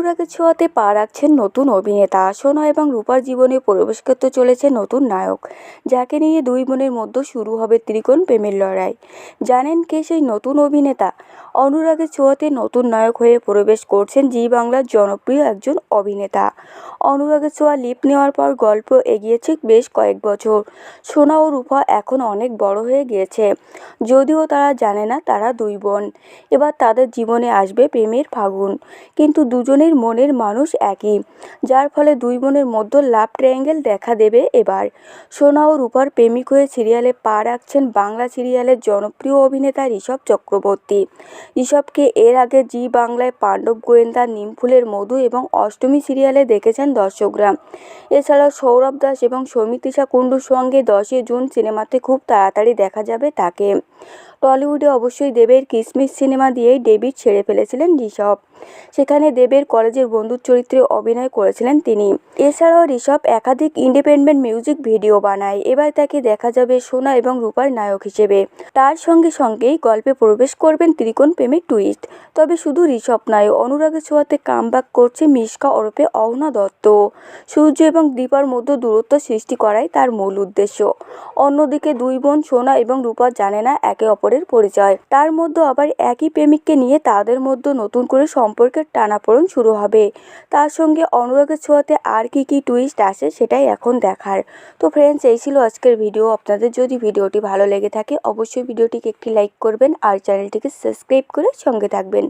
অনুরাগের ছোঁয়াতে পা রাখছেন নতুন অভিনেতা। সোনা এবং রূপার জীবনে প্রবেশ করতে চলেছে নতুন নায়ক, যাকে নিয়ে দুই বোনের মধ্যে শুরু হবে ত্রিকোণ প্রেমের লড়াই। জানেন কে সেই নতুন অভিনেতা? অনুরাগের ছোঁয়াতে নতুন নায়ক হয়ে প্রবেশ করছেন জি বাংলার জনপ্রিয় একজন অভিনেতা। অনুরাগের ছোঁয়া লিপ নেওয়ার পর গল্প এগিয়েছে বেশ কয়েক বছর। সোনা ও রূপা এখন অনেক বড় হয়ে গিয়েছে, যদিও তারা জানে না তারা দুই বোন। এবার তাদের জীবনে আসবে প্রেমের ফাগুন। কিন্তু দুজনের মনের মানুষ একই, যার ফলে দুই বোনের মধ্যে লাভ ট্রায়াঙ্গেল দেখা দেবে এবার। সোনা ও রূপার প্রেমিক হয়ে সিরিয়ালে পা রাখছেন বাংলা সিরিয়ালের জনপ্রিয় অভিনেতা ঋষভ চক্রবর্তী। ঋষভকে এর আগে জি বাংলায় পাণ্ডব গোয়েন্দা নিমফুলের মধু এবং অষ্টমী সিরিয়ালে দেখেছেন দর্শকরা। এছাড়াও সৌরভ দাস এবং সৌমিত্রিষা কুণ্ডুর সঙ্গে দশই জুন সিনেমাতে খুব তাড়াতাড়ি দেখা যাবে তাকে। টলিউডে অবশ্যই দেবের কিসমিস সিনেমা দিয়েই ডেবিট ছেড়ে ফেলেছিলেন ঋষভ। সেখানে দেবের কলেজের বন্ধুর চরিত্রে অভিনয় করেছিলেন তিনি। এছাড়াও ঋষভ একাধিক ইন্ডিপেন্ডেন্ট মিউজিক ভিডিও বানায়। এবার তাকে দেখা যাবে সোনা এবং রূপার নায়ক হিসেবে। তার সঙ্গে সঙ্গেই গল্পে প্রবেশ করবেন ত্রিকোণ প্রেমের টুইস্ট। তবে শুধু ঋষভ নয়, অনুরাগের ছোঁয়াতে কামব্যাক করছে মিশকা ওরফে অহনা দত্ত। সূর্য এবং দীপার মধ্যে দূরত্ব সৃষ্টি করাই তার মূল উদ্দেশ্য। অন্যদিকে দুই বোন সোনা এবং রূপা জানে না একে অপরের পরিচয়। তার মধ্যে আবার একই প্রেমিককে নিয়ে তাদের মধ্যে নতুন করে সম্পর্কের টানাপোড়ন শুরু হবে। তার সঙ্গে অনুরাগের ছোঁয়াতে আর কি কি টুইস্ট আসে সেটাই এখন দেখার। তো ফ্রেন্ডস এই ছিল আজকের ভিডিও আপনাদের যদি ভিডিওটি ভালো লেগে থাকে, অবশ্যই ভিডিওটিকে একটি লাইক করবেন আর চ্যানেলটিকে সাবস্ক্রাইব করে সঙ্গে থাকবেন।